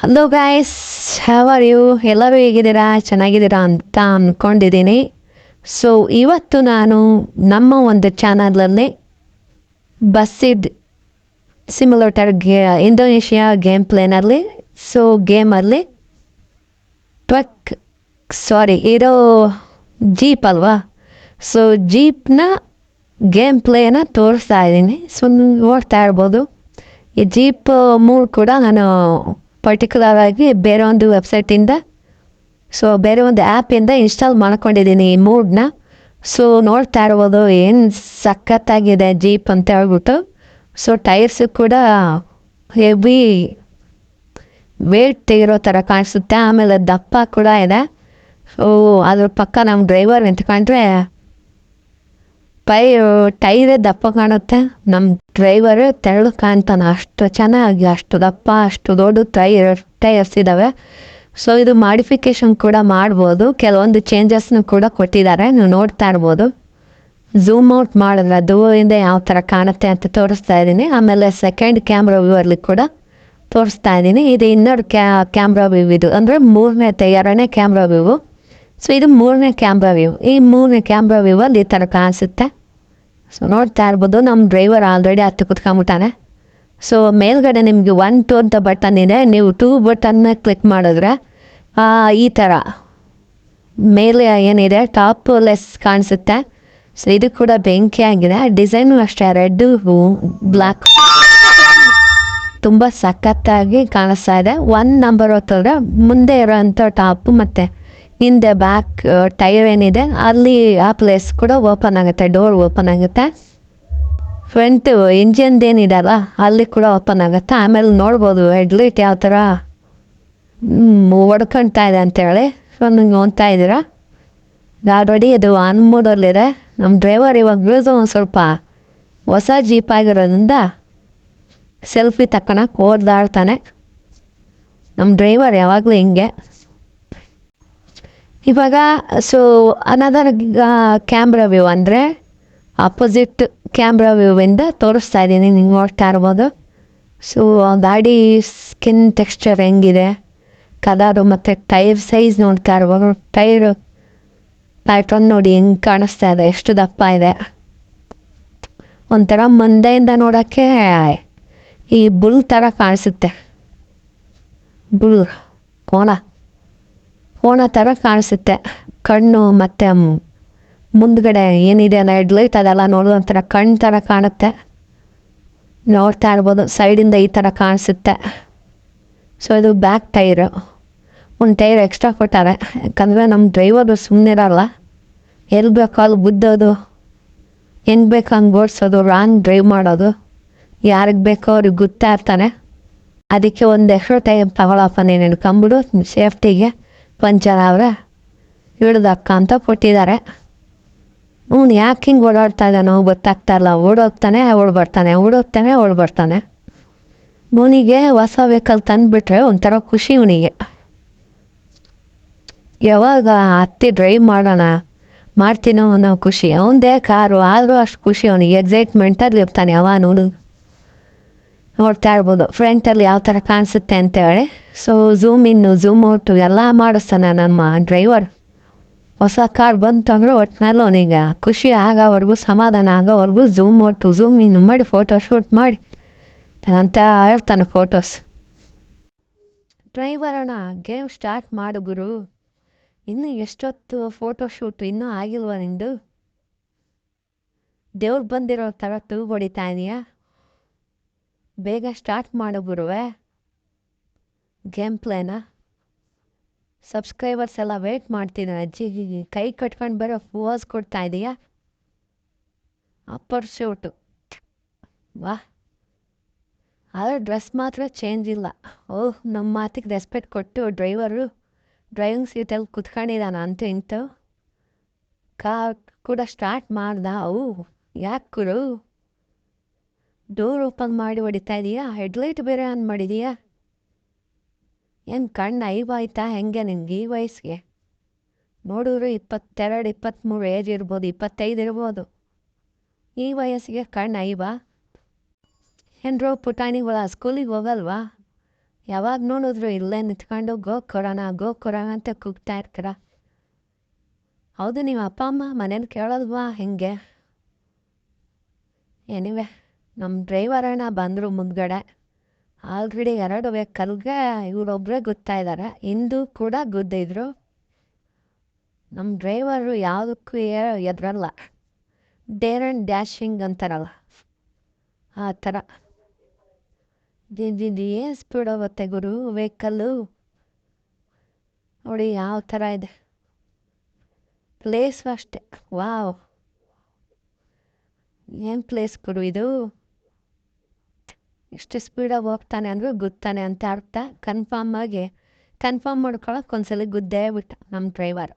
Hello guys how are you ಎಲ್ಲರೂ ಹೇಗಿದ್ದೀರಾ? ಚೆನ್ನಾಗಿದ್ದೀರಾ ಅಂತ ಅಂದ್ಕೊಂಡಿದ್ದೀನಿ ಸೊ ಇವತ್ತು ನಾನು ನಮ್ಮ ಒಂದು ಚಾನಲಲ್ಲಿ ಬಸ್ಸಿದ್ ಸಿಮಿಲೋಟರ್ ಗೇ ಇಂಡೋನೇಷ್ಯಾ ಗೇಮ್ ಪ್ಲೇನಲ್ಲಿ ಸೊ ಗೇಮಲ್ಲಿ ಟ್ವಕ್ ಸಾರಿ ಇರೋ ಜೀಪ್ ಅಲ್ವಾ? ಸೊ ಜೀಪ್ನ ಗೇಮ್ ಪ್ಲೇನ ತೋರಿಸ್ತಾ ಇದ್ದೀನಿ. ಸೊ ಓಡ್ತಾ ಇರ್ಬೋದು. ಈ ಜೀಪ್ ಮೂರು ಕೂಡ ನಾನು ಪರ್ಟಿಕ್ಯುಲರ್ ಆಗಿ ಬೇರೆ ಒಂದು ವೆಬ್ಸೈಟಿಂದ ಸೊ ಬೇರೆ ಒಂದು ಆ್ಯಪಿಂದ ಇನ್ಸ್ಟಾಲ್ ಮಾಡ್ಕೊಂಡಿದ್ದೀನಿ ಈ ಮೂಡ್ನ ಸೊ ನೋಡ್ತಾ ಇರ್ಬೋದು ಏನು ಸಖತ್ತಾಗಿದೆ ಜೀಪ್ ಅಂತ ಹೇಳ್ಬಿಟ್ಟು. ಸೊ ಟೈರ್ಸು ಕೂಡ ಹೆವಿ ವೇಟ್ ತೆಗಿರೋ ಥರ ಕಾಣಿಸುತ್ತೆ. ಆಮೇಲೆ ದಪ್ಪ ಕೂಡ ಇದೆ. ಸೊ ಅದ್ರ ಪಕ್ಕ ನಮ್ಮ ಡ್ರೈವರ್ ನಿಂತ್ಕೊಂಡ್ರೆ ಪೈ ಟೈರೇ ದಪ್ಪ ಕಾಣುತ್ತೆ. ನಮ್ಮ ಡ್ರೈವರ್ ತೆರಳು ಕಾಣ್ತಾನೆ. ಅಷ್ಟು ಚೆನ್ನಾಗಿ, ಅಷ್ಟು ದಪ್ಪ, ಅಷ್ಟು ದೊಡ್ಡ ಟೈರ್ ಟೈರ್ಸ್ ಇದ್ದಾವೆ ಸೊ ಇದು ಮಾಡಿಫಿಕೇಶನ್ ಕೂಡ ಮಾಡ್ಬೋದು. ಕೆಲವೊಂದು ಚೇಂಜಸ್ನು ಕೂಡ ಕೊಟ್ಟಿದ್ದಾರೆ. ನೀವು ನೋಡ್ತಾ ಇರ್ಬೋದು. ಝೂಮ್ ಔಟ್ ಮಾಡಿದ್ರೆ ದೂರದಿಂದ ಯಾವ ಥರ ಕಾಣುತ್ತೆ ಅಂತ ತೋರಿಸ್ತಾ ಇದ್ದೀನಿ. ಆಮೇಲೆ ಸೆಕೆಂಡ್ ಕ್ಯಾಮ್ರಾ ವ್ಯೂವಲ್ಲಿ ಕೂಡ ತೋರಿಸ್ತಾ ಇದ್ದೀನಿ. ಇದು ಇನ್ನೊಂದು ಕ್ಯಾ ಕ್ಯಾಮ್ರಾ ವ್ಯೂ ಇದು. ಅಂದರೆ ಮೂರನೇ ತಯಾರನೇ ಕ್ಯಾಮ್ರಾ ವ್ಯೂ ಸೊ ಇದು ಮೂರನೇ ಕ್ಯಾಮ್ರಾ ವ್ಯೂ ಈ ಮೂರನೇ ಕ್ಯಾಮ್ರಾ ವ್ಯೂವಲ್ಲಿ ಈ ಥರ ಕಾಣಿಸುತ್ತೆ. ಸೊ ನೋಡ್ತಾ ಇರ್ಬೋದು ನಮ್ಮ ಡ್ರೈವರ್ ಆಲ್ರೆಡಿ ಹತ್ತು ಕುತ್ಕೊಂಬಿಟ್ಟಾನೆ ಸೊ ಮೇಲ್ಗಡೆ ನಿಮಗೆ ಒನ್ ಟು ಅಂತ ಬಟನ್ ಇದೆ. ನೀವು ಟೂ ಬಟನ್ನ ಕ್ಲಿಕ್ ಮಾಡಿದ್ರೆ ಈ ಥರ ಮೇಲೆ ಏನಿದೆ ಟಾಪ್ ಲೆಸ್ ಕಾಣಿಸುತ್ತೆ. ಸೊ ಇದು ಕೂಡ ಬೆಂಕಿ ಆಗಿದೆ. ಡಿಸೈನು ಅಷ್ಟೇ ರೆಡ್ಡು ಬ್ಲ್ಯಾಕ್ ತುಂಬ ಸಖತ್ತಾಗಿ ಕಾಣಿಸ್ತಾ ಇದೆ. ಒನ್ ನಂಬರ್ ಹೊತ್ತಂದ್ರೆ ಮುಂದೆ ಇರೋಂಥ ಟಾಪು ಮತ್ತು ಹಿಂದೆ ಬ್ಯಾಕ್ ಟೈರ್ ಏನಿದೆ, ಅಲ್ಲಿ ಆ ಪ್ಲೇಸ್ ಕೂಡ ಓಪನ್ ಆಗುತ್ತೆ ಡೋರ್ ಓಪನ್ ಆಗುತ್ತೆ. ಫ್ರಂಟ್ ಇಂಜಿನ್ದೇನಿದೆಲ್ಲ ಅಲ್ಲಿ ಕೂಡ ಓಪನ್ ಆಗುತ್ತೆ. ಆಮೇಲೆ ನೋಡ್ಬೋದು ಹೆಡ್ಲೈಟ್ ಯಾವ ಥರ ಹೊಡ್ಕೊಳ್ತಾ ಇದೆ ಅಂತೇಳಿ ಸೊ ನಂಗೆ ನೋಡ್ತಾ ಇದ್ದೀರಾ? ಆಲ್ರೆಡಿ ಇದು ಆನ್ ಮೋಡಲ್ಲಿದೆ ನಮ್ಮ ಡ್ರೈವರ್ ಇವಾಗ ಒಂದು ಸ್ವಲ್ಪ ಹೊಸ ಜೀಪ್ ಆಗಿರೋದ್ರಿಂದ ಸೆಲ್ಫಿ ತಕ್ಕೊಳಕ್ಕೆ ಓಡ್ದಾಡ್ತಾನೆ. ನಮ್ಮ ಡ್ರೈವರ್ ಯಾವಾಗಲೂ ಹಿಂಗೆ. ಇವಾಗ ಸೊ ಅನದರ್ ಕ್ಯಾಮ್ರಾ ವ್ಯೂ ಅಂದರೆ ಅಪೋಸಿಟ್ ಕ್ಯಾಮ್ರಾ ವ್ಯೂವಿಂದ ತೋರಿಸ್ತಾ ಇದ್ದೀನಿ. ನೀವು ನೋಡ್ತಾ ಇರ್ಬೋದು. ಸೊ ಗಾಡಿ ಸ್ಕಿನ್ ಟೆಕ್ಸ್ಚರ್ ಹೆಂಗಿದೆ? ಕಲರು ಮತ್ತು ಟೈರ್ ಸೈಜ್ ನೋಡ್ತಾ ಇರ್ಬೋದು. ಟೈರ್ ಪ್ಯಾಟ್ರನ್ ನೋಡಿ ಹೆಂಗೆ ಕಾಣಿಸ್ತಾ ಇದೆ? ಎಷ್ಟು ದಪ್ಪ ಇದೆ? ಒಂಥರ ಮಂದೆಯಿಂದ ನೋಡೋಕ್ಕೆ ಈ ಬುಲ್ ಥರ ಕಾಣಿಸುತ್ತೆ. ಬುಲ್ ಕೋಣ ಕೋಣ ಥರ ಕಾಣಿಸುತ್ತೆ. ಕಣ್ಣು ಮತ್ತು ಮುಂದ್ಗಡೆ ಏನಿದೆ ಅಲ್ಲ ಹೆಡ್ಲೈಟ್ ಅದೆಲ್ಲ ನೋಡೋ ಒಂಥರ ಕಣ್ಣು ಥರ ಕಾಣುತ್ತೆ. ನೋಡ್ತಾ ಇರ್ಬೋದು ಸೈಡಿಂದ ಈ ಥರ ಕಾಣಿಸುತ್ತೆ. ಸೊ ಇದು ಬ್ಯಾಕ್ ಟೈರು ಒಂದು ಟೈರ್ ಎಕ್ಸ್ಟ್ರಾ ಕೊಟ್ಟಾರೆ. ಯಾಕಂದರೆ ನಮ್ಮ ಡ್ರೈವರು ಸುಮ್ಮನೆ ಇರಲ್ಲ. ಎಲ್ಲಿ ಬೇಕೋ ಅಲ್ಲಿ ಬುದ್ದೋದು ಹೆಂಗೆ ಬೇಕೋ ಹಂಗೆ ಓಡಿಸೋದು ರಾಂಗ್ ಡ್ರೈವ್ ಮಾಡೋದು. ಯಾರಿಗೆ ಬೇಕೋ ಅವ್ರಿಗೆ ಗೊತ್ತಾ ಇರ್ತಾನೆ. ಅದಕ್ಕೆ ಒಂದು ಎಕ್ಸ್ಟ್ರಾ ಟೈಮ್ ತಗೊಳಪ್ಪ ನೀನು ಕಂಬಿಡು ಸೇಫ್ಟಿಗೆ ಪಂಚರ್ ಅವರೇ ಹಿಡ್ದಕ್ಕ ಅಂತ ಕೊಟ್ಟಿದ್ದಾರೆ. ಹ್ಞೂ ಯಾಕೆ ಹಿಂಗೆ ಓಡಾಡ್ತಾ ಇದ್ದಾನೋ ಗೊತ್ತಾಗ್ತಾ ಇಲ್ಲ ಓಡೋಗ್ತಾನೆ ಓಡ್ಬರ್ತಾನೆ ಓಡೋಗ್ತಾನೆ ಓಡ್ಬರ್ತಾನೆ ಅವನಿಗೆ ಹೊಸ ವೆಹಿಕಲ್ ತಂದುಬಿಟ್ರೆ ಒಂಥರ ಖುಷಿ ಅವನಿಗೆ. ಯಾವಾಗ ಹತ್ತಿ ಡ್ರೈವ್ ಮಾಡೋಣ, ಮಾಡ್ತೀನೋ ಅನ್ನೋ ಖುಷಿ. ಅವನದೇ ಕಾರು, ಆದರೂ ಅಷ್ಟು ಖುಷಿ ಅವನಿಗೆ. ಎಕ್ಸೈಟ್ಮೆಂಟಲ್ಲಿ ಇರ್ತಾನೆ ಯಾವ ನೋಡು ನೋಡ್ತಾ ಇರ್ಬೋದು. ಫ್ರಂಟಲ್ಲಿ ಯಾವ ಥರ ಕಾಣಿಸುತ್ತೆ ಅಂತೇಳಿ ಸೊ ಝೂಮ್ ಇನ್ನು ಝೂಮ್ ಔಟು ಎಲ್ಲ ಮಾಡಿಸ್ತಾನೆ ನಮ್ಮ ಡ್ರೈವರ್ ಹೊಸ ಕಾರ್ ಬಂತು ಅಂದರೆ ಒಟ್ಟಿನಲ್ಲಿ ಅವನಿಗೆ ಖುಷಿ ಆಗೋವರೆಗೂ, ಸಮಾಧಾನ ಆಗೋವರೆಗೂ ಝೂಮ್ ಔಟು ಝೂಮ್ ಇನ್ನು ಮಾಡಿ ಫೋಟೋ ಶೂಟ್ ಮಾಡಿ. ಅಂತ ಹೇಳ್ತಾನೆ ಫೋಟೋಸ್ ಡ್ರೈವರ್ ಅಣ್ಣ ಗೇಮ್ ಸ್ಟಾರ್ಟ್ ಮಾಡು ಗುರು. ಇನ್ನು ಎಷ್ಟೊತ್ತು ಫೋಟೋ ಶೂಟ್ ಇನ್ನೂ ಆಗಿಲ್ವ ನಿಂದು? ದೇವ್ರು ಬಂದಿರೋ ಥರ ತೂ ಹೊಡಿತಾ ಇದೆಯಾ? ಬೇಗ ಸ್ಟಾರ್ಟ್ ಮಾಡು ಗುರುವೆ. ಗೇಮ್ ಪ್ಲೇನಾ ಸಬ್ಸ್ಕ್ರೈಬರ್ಸ್ ಎಲ್ಲ ವೇಟ್ ಮಾಡ್ತಿದ್ದಾರೆ ಅಜ್ಜಿ. ಕೈ ಕಟ್ಕೊಂಡು ಬರೋ ಫೋಸ್ ಕೊಡ್ತಾ ಇದೆಯಾ? ಅಪ್ಪರ್ ಶೂಟು ವಾ. ಆದರೆ ಡ್ರೆಸ್ ಮಾತ್ರ ಚೇಂಜ್ ಇಲ್ಲ. ಓಹ್ ನಮ್ಮ ಮಾತಿಗೆ ರೆಸ್ಪೆಕ್ಟ್ ಕೊಟ್ಟು ಡ್ರೈವರು ಡ್ರೈವಿಂಗ್ ಸೀಟಲ್ಲಿ ಕುತ್ಕೊಂಡಿದ್ದಾನ ಅಂತ ಇಂತು ಕಾರ್ ಕೂಡ ಸ್ಟಾರ್ಟ್ ಮಾಡ್ದ. ಅವು ಯಾಕೆ ಗುರು? ಡೋರ್ ಓಪನ್ ಮಾಡಿ ಹೊಡಿತಾ ಇದೀಯಾ? ಹೆಡ್ಲೈಟ್ ಬೇರೆ ಆನ್ ಮಾಡಿದೀಯಾ? ಏನು ಕಣ್ಣು ಐವಾಯ್ತಾ ಹೆಂಗೆ ನಿನಗೆ ಈ ವಯಸ್ಸಿಗೆ? ನೋಡಿದ್ರು ಇಪ್ಪತ್ತೆರಡು ಇಪ್ಪತ್ತ್ಮೂರು ಏಜ್ ಇರ್ಬೋದು, ಇಪ್ಪತ್ತೈದು ಇರ್ಬೋದು. ಈ ವಯಸ್ಸಿಗೆ ಕಣ್ಣು ಐವಾ? ಏನ್ರೋ ಪುಟಾಣಿಗಳ ಸ್ಕೂಲಿಗೆ ಹೋಗಲ್ವಾ? ಯಾವಾಗ ನೋಡಿದ್ರು ಇಲ್ಲೇ ನಿಂತ್ಕೊಂಡು ಗೋ ಕೊರೋನಾ ಗೋ ಕೊರೋನಾ ಅಂತ ಕೂಗ್ತಾ ಇರ್ತೀರ? ಹೌದು, ನೀವು ಅಪ್ಪ, ಅಮ್ಮ ಮನೇಲಿ ಕೇಳೋಲ್ವಾ ಹೆಂಗೆ? ಎನಿವೆ ನಮ್ಮ ಡ್ರೈವರ್ ಅಣ್ಣ ಬಂದರು ಮುಂದ್ಗಡೆ. ಆಲ್ರೆಡಿ ಎರಡು ವೆಹಿಕಲ್ಗೆ ಇವರೊಬ್ಬರೇ ಗೊತ್ತಾಯಿದ್ದಾರೆ ಇದ್ದಾರೆ ಹಿಂದೂ ಕೂಡ ಗುದ್ದಿದ್ರು. ನಮ್ಮ ಡ್ರೈವರು ಯಾವುದಕ್ಕೂ ಎದ್ರಲ್ಲ. ಡೇರ್ ಆ್ಯಂಡ್ ಡ್ಯಾಶಿಂಗ್ ಅಂತಾರಲ್ಲ, ಆ ಥರ. ಏನು ಸ್ಪೀಡ್ ಹೋಗುತ್ತೆ ಗುರು ವೆಹಿಕಲ್ಲು? ನೋಡಿ ಯಾವ ಥರ ಇದೆ. ಪ್ಲೇಸು ಅಷ್ಟೆ. ವಾವ್. ಏನು ಪ್ಲೇಸ್ ಗುರು ಇದು? ಇಷ್ಟು ಸ್ಪೀಡಾಗಿ ಹೋಗ್ತಾನೆ ಅಂದರೂ ಗುದ್ದಾನೆ ಅಂತ ಅರ್ಥ. ಕನ್ಫರ್ಮ್ ಆಗಿ ಕನ್ಫರ್ಮ್ ಮಾಡ್ಕೊಳಕ್ಕೆ ಒಂದ್ಸಲ ಗುದ್ದೇ ಬಿಟ್ಟ ನಮ್ಮ ಡ್ರೈವರ್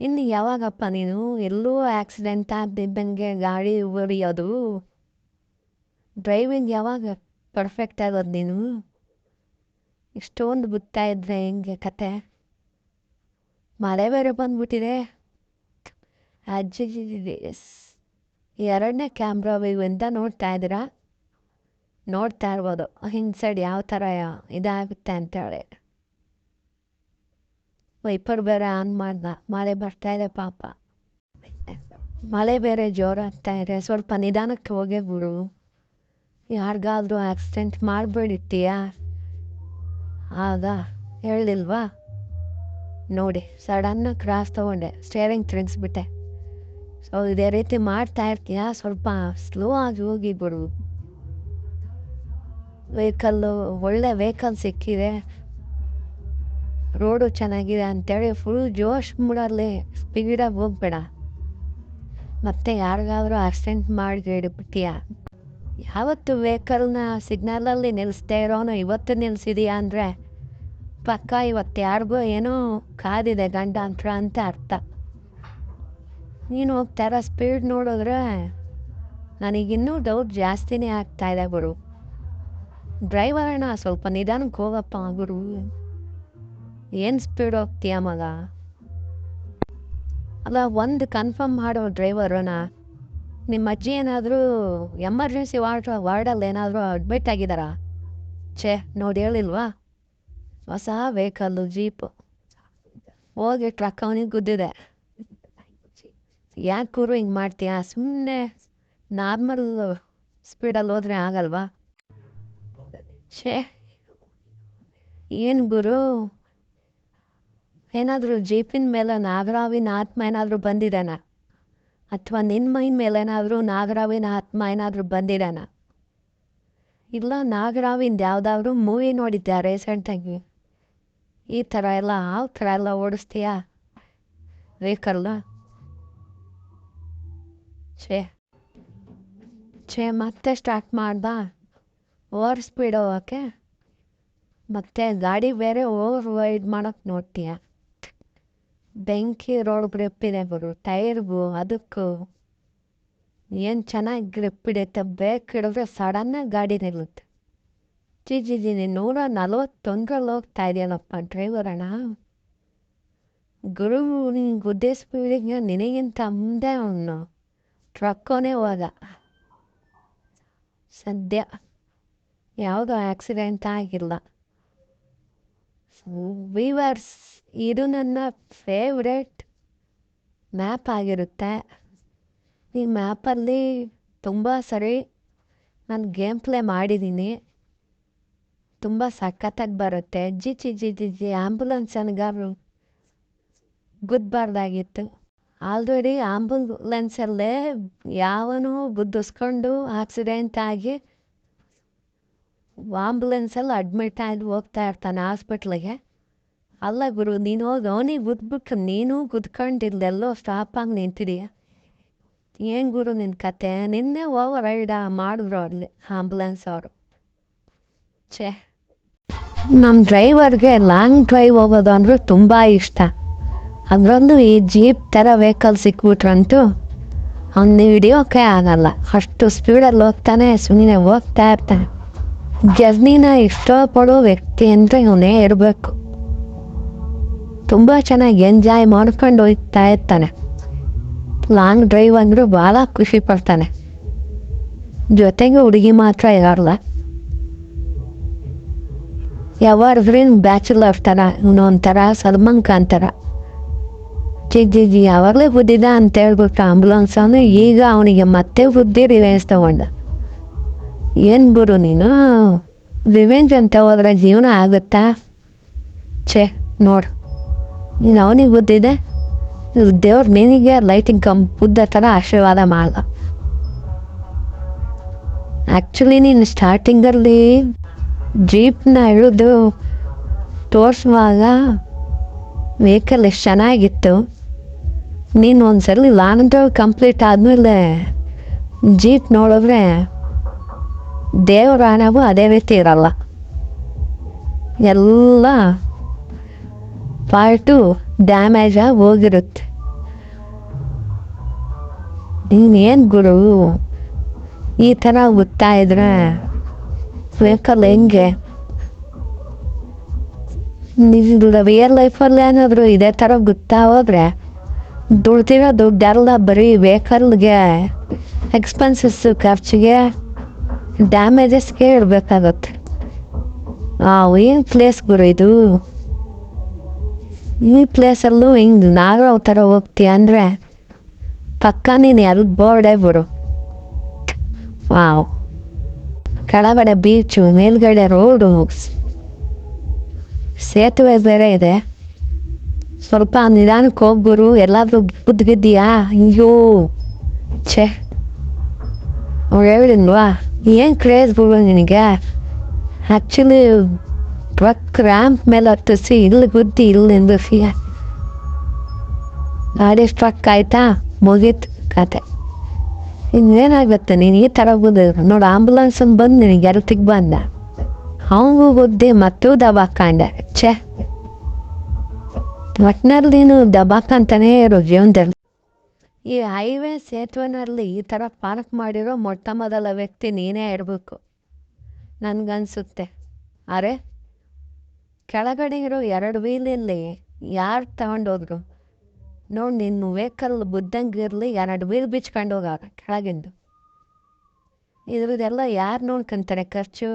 ಇನ್ನು ಯಾವಾಗಪ್ಪ ನೀನು? ಎಲ್ಲೂ ಆಕ್ಸಿಡೆಂಟ್ ಆಗ್ದಿದ್ದಂಗೆ ಗಾಡಿ ಹೊಡಿಯೋದು ಡ್ರೈವಿಂಗ್ ಯಾವಾಗ ಪರ್ಫೆಕ್ಟ್ ಆಗೋದು ನೀನು? ಇಷ್ಟೊಂದು ಬುತ್ತಾ ಇದ್ರೆ ಹೆಂಗೆ ಕತೆ? ಮಳೆ ಬೇರೆ ಬಂದ್ಬಿಟ್ಟಿದೆ. ಅಜ್ಜಿ ಎರಡನೇ ಕ್ಯಾಮ್ರಾ ಅಂತ ನೋಡ್ತಾ ಇದ್ದೀರಾ? ನೋಡ್ತಾ ಇರ್ಬೋದು. ಹಿಂಗೆ ಸೈಡ್ ಯಾವ ಥರ ಇದಾಗುತ್ತೆ ಅಂತೇಳಿ ವೈಪರ್ ಬೇರೆ ಆನ್ ಮಾಡ್ದ. ಮಳೆ ಬರ್ತಾ ಇದೆ ಪಾಪ. ಮಳೆ ಬೇರೆ ಜೋರಾಗ್ತಾ ಇದೆ. ಸ್ವಲ್ಪ ನಿಧಾನಕ್ಕೆ ಹೋಗೇ ಬಿಡು. ಯಾರಿಗಾದರೂ ಆಕ್ಸಿಡೆಂಟ್ ಮಾಡಿಬಿಡಿತ್ತೀಯಾ ಆಗ ಹೇಳಿಲ್ವಾ? ನೋಡಿ ಸಡನ್ನಾಗಿ ಕ್ರಾಸ್ ತೊಗೊಂಡೆ. ಸ್ಟೇರಿಂಗ್ ತಿರುಗಿಸ್ಬಿಟ್ಟೆ. ಸೊ ಇದೇ ರೀತಿ ಮಾಡ್ತಾ ಇರ್ತೀಯ? ಸ್ವಲ್ಪ ಸ್ಲೋ ಆಗಿ ಹೋಗಿ ಬಿಡು. ವೆಹಿಕಲ್ಲು ಒಳ್ಳೆ ವೆಹಿಕಲ್ ಸಿಕ್ಕಿದೆ. ರೋಡು ಚೆನ್ನಾಗಿದೆ ಅಂತೇಳಿ ಫುಲ್ ಜೋಶ್ ಮೂಡಲ್ಲಿ ಸ್ಪೀಡಾಗಿ ಹೋಗ್ಬೇಡ. ಮತ್ತೆ ಯಾರಿಗಾದ್ರೂ ಆಕ್ಸಿಡೆಂಟ್ ಮಾಡಿ ಇಡ್ಬಿಟ್ಟಿಯ ಯಾವತ್ತು ವೆಹಿಕಲ್ನ ಸಿಗ್ನಲಲ್ಲಿ ನಿಲ್ಲಿಸ್ದೇ ಇರೋನು ಇವತ್ತು ನಿಲ್ಲಿಸಿದೀಯಾ ಅಂದರೆ ಪಕ್ಕ ಇವತ್ತು ಯಾರಿಗೂ ಏನೋ ಕಾದಿದೆ ಗಂಡ ಅಂತ ಅರ್ಥ. ನೀನು ಹೋಗ್ತಾರ ಸ್ಪೀಡ್ ನೋಡಿದ್ರೆ ನನಗಿನ್ನೂ ಡೌಟ್ ಜಾಸ್ತಿನೇ ಆಗ್ತಾ ಇದೆ ಗುರು. ಡ್ರೈವರ್ನ ಸ್ವಲ್ಪ ನಿಧಾನಕ್ಕೆ ಹೋಗಪ್ಪ ಗುರು. ಏನು ಸ್ಪೀಡ್ ಹೋಗ್ತೀಯ ಮಗ? ಅಲ್ಲ, ಒಂದು ಕನ್ಫರ್ಮ್ ಮಾಡೋ ಡ್ರೈವರ್ನ ನಿಮ್ಮ ಅಜ್ಜಿ ಏನಾದರೂ ಎಮರ್ಜೆನ್ಸಿ ವಾರ್ಡ್ ವಾರ್ಡಲ್ಲಿ ಏನಾದರೂ ಅಡ್ಮಿಟ್ ಆಗಿದ್ದಾರಾ? ಛೇ, ನೋಡಿ ಹೇಳಿಲ್ವಾ? ಹೊಸ ವೆಹಿಕಲ್ಲು ಜೀಪು ಹೋಗಿ ಟ್ರಕ್ ಅವನಿಗೆ ಗುದ್ದಿದೆ. ಯಾಕೆ ಗುರು ಹಿಂಗೆ ಮಾಡ್ತೀಯಾ? ಸುಮ್ಮನೆ ನಾರ್ಮಲ್ ಸ್ಪೀಡಲ್ಲಿ ಹೋದರೆ ಆಗಲ್ವಾ? ಛೇ, ಏನು ಗುರು? ಏನಾದರೂ ಜೀಪಿನ ಮೇಲೆ ನಾಗರಾವಿನ ಆತ್ಮ ಏನಾದರೂ ಬಂದಿದ್ದಾನ ಅಥವಾ ನಿನ್ನ ಮೈನ ಮೇಲೆ ಏನಾದರೂ ನಾಗರಾವಿನ ಆತ್ಮ ಏನಾದರೂ ಬಂದಿದ್ದಾನ ಇಲ್ಲ, ನಾಗರಾವಿಂದ ಯಾವುದಾದ್ರೂ ಮೂವಿ ನೋಡಿದ್ದೆ ರೀಸೆಂಟಾಗಿ ಈ ಥರ ಎಲ್ಲ, ಆ ಥರ ಎಲ್ಲ ಓಡಿಸ್ತೀಯಾ? ವೆಹಿಕಲ್ನ ಛೇ ಛೇ ಮತ್ತೆ ಸ್ಟಾರ್ಟ್ ಮಾಡ್ದ? ಓವರ್ ಸ್ಪೀಡ್ ಹೋಗೋಕ್ಕೆ ಮತ್ತೆ ಗಾಡಿ ಬೇರೆ ಓವರ್ ವೈಡ್ ಮಾಡೋಕ್ಕೆ ನೋಡ್ತೀಯ? ಬೆಂಕಿ, ರೋಡ್ ಗ್ರಿಪ್ ಇದೆ ಗುರು ಟೈರ್ಗೂ ಅದಕ್ಕೂ. ಏನು ಚೆನ್ನಾಗಿ ಗ್ರಿಪ್ ಹಿಡಿಯುತ್ತೆ? ಬ್ರೇಕ್ ಹಿಡಿದ್ರೆ ಸಡನ್ನಾಗಿ ಗಾಡಿ ನಿಲ್ಲುತ್ತೆ. ಜಿ ಜಿ ಜಿ ನೀನು ನೂರ ನಲ್ವತ್ತೊಂದರಲ್ಲಿ ಹೋಗ್ತಾ ಇದೆಯಲ್ಲಪ್ಪ ಡ್ರೈವರ್ ಅಣ್ಣ. ಗುರು, ನಿಂಗೆ ಗುದ್ದೆ ನಿನಗಿಂತ ಮುಂದೆ ಅವನು ಟ್ರಕ್ಕೋನೇ ಹೋದ ಸದ್ಯ ಯಾವುದೋ ಆಕ್ಸಿಡೆಂಟ್ ಆಗಿಲ್ಲ. ವೀವರ್ಸ್, ಇದು ನನ್ನ ಫೇವ್ರೆಟ್ ಮ್ಯಾಪ್ ಆಗಿರುತ್ತೆ. ಈ ಮ್ಯಾಪಲ್ಲಿ ತುಂಬ ಸರಿ ನಾನು ಗೇಮ್ ಪ್ಲೇ ಮಾಡಿದ್ದೀನಿ ತುಂಬ ಸಖತ್ತಾಗಿ ಬರುತ್ತೆ. G G G G ambulance ಅನ್ಗಾರು ಗುದ್ದಬಾರ್ದಾಗಿತ್ತು ಆಲ್ರೆಡಿ ಆಂಬುಲೆನ್ಸಲ್ಲೇ ಯಾವನೋ ಗುದ್ದಿಸ್ಕೊಂಡು ಆಕ್ಸಿಡೆಂಟ್ ಆಗಿ ಆಂಬುಲೆನ್ಸಲ್ಲಿ ಅಡ್ಮಿಟ್ ಆಗಿ ಹೋಗ್ತಾ ಇರ್ತಾನೆ ಹಾಸ್ಪಿಟ್ಲಿಗೆ ಅಲ್ಲ ಗುರು, ನೀನು ಹೋಗಿ, ಅವನಿಗೆ ಗುದ್ಬಿಟ್ಟು ನೀನು ಗುದ್ಕೊಂಡಿಲ್ಲೆಲ್ಲೋ ಸ್ಟಾಪಾಗಿ ನಿಂತಿದೀಯ. ಏನು ಗುರು ನಿನ್ನ ಕತೆ? ನಿನ್ನೆ ಓವರ್ ರೈಡ ಮಾಡಿದ್ರು ಅಲ್ಲಿ ಆಂಬುಲೆನ್ಸ್ ಅವರು. ಛೇ. ನಮ್ಮ ಡ್ರೈವರ್ಗೆ ಲಾಂಗ್ ಡ್ರೈವ್ ಹೋಗೋದು ಅಂದರೆ ತುಂಬ ಇಷ್ಟ. ಅದರಲ್ಲೂ ಈ ಜೀಪ್ ಥರ ವೆಹಿಕಲ್ ಸಿಕ್ಬಿಟ್ರಂತೂ ಅವ್ನು ಹಿಡಿಯೋಕೆ ಆಗಲ್ಲ. ಅಷ್ಟು ಸ್ಪೀಡಲ್ಲಿ ಹೋಗ್ತಾನೆ ಸುಮ್ಮನೆ ಹೋಗ್ತಾ ಇರ್ತಾನೆ. ಜರ್ನಿನ ಇಷ್ಟಪಡೋ ವ್ಯಕ್ತಿ ಅಂದರೆ ಇವನೇ ಇರಬೇಕು. ತುಂಬ ಚೆನ್ನಾಗಿ ಎಂಜಾಯ್ ಮಾಡ್ಕೊಂಡು ಹೋಗ್ತಾ ಇರ್ತಾನೆ. ಲಾಂಗ್ ಡ್ರೈವ್ ಅಂದರೂ ಭಾಳ ಖುಷಿ ಪಡ್ತಾನೆ. ಜೊತೆಗೆ ಹುಡುಗಿ ಮಾತ್ರ ಇರಲ್ಲ ಯಾವಾಗ್ರೀನ್ ಬ್ಯಾಚುಲರ್ ಥರ ಇವನು ಒಂಥರ ಸಲ್ಮಾನ್ ಖಾನ್ ಥರ ಜಿ ಜಿ ಯಾವಾಗಲೇ ಬುದ್ಧಿದ ಅಂತ ಹೇಳ್ಬಿಟ್ಟು ಆಂಬುಲೆನ್ಸ್ ಅವನು ಈಗ ಅವನಿಗೆ ಮತ್ತೆ ಬುದ್ಧಿ ರಿವೆಂಜ್ ತಗೊಂಡ. ಏನು ಗುರು ನೀನು? ರಿವೆಂಜ್ ಅಂತ ಹೋದ್ರೆ ಜೀವನ ಆಗುತ್ತಾ? ಛೇ, ನೋಡು. ನೀನು ಅವನಿಗೆ ಬುದ್ಧಿದೆ ದೇವ್ರ ನಿನಗೆ ಲೈಟಿಂಗ್ ಕಂ ಬುದ್ಧ ಥರ ಆಶೀರ್ವಾದ ಮಾಡ. ಆ್ಯಕ್ಚುಲಿ ನೀನು ಸ್ಟಾರ್ಟಿಂಗಲ್ಲಿ ಜೀಪ್ನ ಇಳಿದು ತೋರಿಸುವಾಗ ವೆಹಿಕಲ್ ಎಷ್ಟು ಚೆನ್ನಾಗಿತ್ತು. ನೀನು ಒಂದ್ಸಲಿ ಲಾನಂತ ಕಂಪ್ಲೀಟ್ ಆದಮೇಲೆ ಜೀಪ್ ನೋಡಿದ್ರೆ ದೇವರ ಹಣವು ಅದೇ ರೀತಿ ಇರಲ್ಲ. ಎಲ್ಲ ಪಾರ್ಟು ಡ್ಯಾಮೇಜ್ ಆಗಿ ಹೋಗಿರುತ್ತೆ. ನೀನೇನು ಗುರು, ಈ ಥರ ಇದ್ರೆ ವೆಹಿಕಲ್ ಹೆಂಗೆ? ನಿಮ್ದು ರಿಯಲ್ ಲೈಫಲ್ಲಿ ಏನಾದರೂ ಇದೇ ಥರ ಗೊತ್ತಾ ಹೋದ್ರೆ ದುಡ್ದಿರೋ ಡೆಲ್ಲ ಬರೀ ವೆಹಿಕಲ್ಗೆ ಎಕ್ಸ್ಪೆನ್ಸಸ್ ಖರ್ಚಿಗೆ ಡ್ಯಾಮೇಜಸ್ಗೆ ಇರಬೇಕಾಗತ್ತೆ ಏನು ಪ್ಲೇಸ್ ಗುರು ಇದು? ಈ ಪ್ಲೇಸಲ್ಲೂ ಹಿಂಗೆ ನಾಗರಾವ್ ಥರ ಹೋಗ್ತೀಯ ಅಂದರೆ ಪಕ್ಕ ನೀನು ಎಲ್ಲಿ ಬೋರ್ಡೇ ಬರು ವಾವ್. ಕೆಳಗಡೆ ಬೀಚು ಮೇಲ್ಗಡೆ ರೋಡು ಸೇತುವೆ ಬೇರೆ ಇದೆ. ಸ್ವಲ್ಪ ನಿಧಾನಕ್ಕೆ ಹೋಗ್ಗುರು ಎಲ್ಲಾದರೂ ಬುದ್ಧಿಗಿದ್ದೀಯಾ ಅಯ್ಯೋ, ಛೇ. ಅವ್ರು ಹೇಳಿಲ್ವಾ ಏನು ಕ್ರೇಜ್ ಬಿಡು ನಿನಗೆ? ಆ್ಯಕ್ಚುಲಿ ಟ್ರಕ್ ರ್ಯಾಂಪ್ ಮೇಲೆ ಹತ್ತಿಸಿ, ಇಲ್ಲಿ ಗುದ್ದಿ ಇಲ್ಲಿ ನಿಂದಿಸಿ ಗಾಡಿ ಸ್ಟ್ರಕ್ ಆಯ್ತಾ? ಮುಗೀತು ಕತೆ. ಇನ್ನೇನಾಗತ್ತೆ? ನೀನು ಈ ಥರ ಬುದ್ಧ ನೋಡು ಆಂಬುಲೆನ್ಸ್ ಬಂದು ನಿನಗೆ ಎರತಿಗೆ ಬಂದ. ಅವನಿಗೂ ಬುದ್ಧಿ, ಮತ್ತೂ ದವಾ ಕಾಂಡ ಛೇ. ಒಟ್ಟಿನಲ್ಲಿ ದಬಾಕ್ ಅಂತಾನೆ ಇರೋ ಜೀವನದಲ್ಲಿ. ಈ ಹೈವೇ ಸೇತುವೆನಲ್ಲಿ ಈ ಥರ ಪಾರ್ಕ್ ಮಾಡಿರೋ ಮೊಟ್ಟ ಮೊದಲ ವ್ಯಕ್ತಿ ನೀನೇ ಇರಬೇಕು. ನನಗನ್ಸುತ್ತೆ. ಅರೆ ಕೆಳಗಡೆ ಇರೋ ಎರಡು ವೀಲಲ್ಲಿ ಯಾರು ತಗೊಂಡೋದ್ರು? ನೋಡಿ ನಿನ್ನ ವೆಹಿಕಲ್ ಬುದ್ಧಂಗಿರಲಿ ಎರಡು ವೀಲ್ ಬಿಚ್ಕೊಂಡು ಕೆಳಗಿಂದು. ಇದ್ರದ್ದೆಲ್ಲ ಯಾರು ನೋಡ್ಕೊಂತಾರೆ ಖರ್ಚು?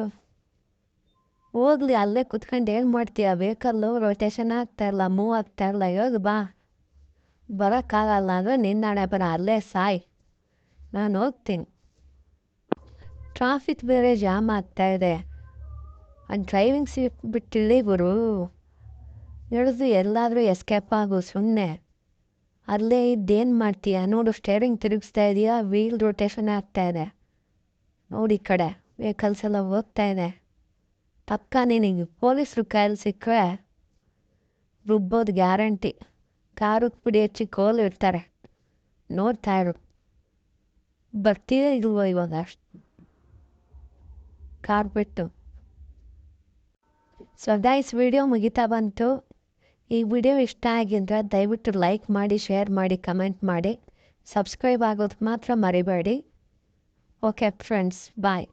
ಹೋಗ್ಲಿ, ಅಲ್ಲೇ ಕುತ್ಕೊಂಡು ಏನು ಮಾಡ್ತೀಯ? ವೆಹಿಕಲ್ಲು ರೊಟೇಷನ್ ಆಗ್ತಾ ಇಲ್ಲ ಮೂವ್ ಆಗ್ತಾ ಇಲ್ಲ ಇವಾಗ ಬಾ. ಬರೋಕ್ಕಾಗಲ್ಲ ಅಂದರೆ ನಿನ್ನಾಣೆ ಬರ, ಅಲ್ಲೇ ಸಾಯ್. ನಾನು ಹೋಗ್ತೀನಿ. ಟ್ರಾಫಿಕ್ ಬೇರೆ ಜಾಮ್ ಆಗ್ತಾ ಇದೆ ಆ ಡ್ರೈವಿಂಗ್ ಸೀಟ್ ಬಿಟ್ಟಿಲ್ಲಿ ಗುರು. ಹಿಡಿದು ಎಲ್ಲಾದರೂ ಎಸ್ಕೇಪ್ ಆಗು ಸುಮ್ಮನೆ ಅಲ್ಲೇ ಇದ್ದೇನು ಮಾಡ್ತೀಯ? ನೋಡು ಸ್ಟೇರಿಂಗ್ ತಿರುಗಿಸ್ತಾ ಇದೆಯಾ ವೀಲ್ ರೊಟೇಷನ್ ಆಗ್ತಾ ಇದೆ ನೋಡಿ ಕಡೆ ವೆಹಿಕಲ್ಸ್ ಎಲ್ಲ ಹೋಗ್ತಾ ಇದೆ. ಪಕ್ಕ ನಿನಗೆ ಪೊಲೀಸರು ಕೈಲಿ ಸಿಕ್ಕರೆ ರುಬ್ಬೋದು ಗ್ಯಾರಂಟಿ. ಕಾರು ಪುಡಿ ಹಚ್ಚಿ ಕೋಲು ಇರ್ತಾರೆ ನೋಡ್ತಾ ಇರು. ಬರ್ತೀಯೋ ಇಲ್ವೋ ಇವಾಗ? ಕಾರ್ ಬಿಟ್ಟು. ಸೊ ಗೈಸ್ ವಿಡಿಯೋ ಮುಗಿತಾ ಬಂತು. ಈ ವಿಡಿಯೋ ಇಷ್ಟ ಆಗಿದ್ರೆ ದಯವಿಟ್ಟು ಲೈಕ್ ಮಾಡಿ ಶೇರ್ ಮಾಡಿ ಕಮೆಂಟ್ ಮಾಡಿ. ಸಬ್ಸ್ಕ್ರೈಬ್ ಆಗೋದು ಮಾತ್ರ ಮರಿಬೇಡಿ. Okay friends bye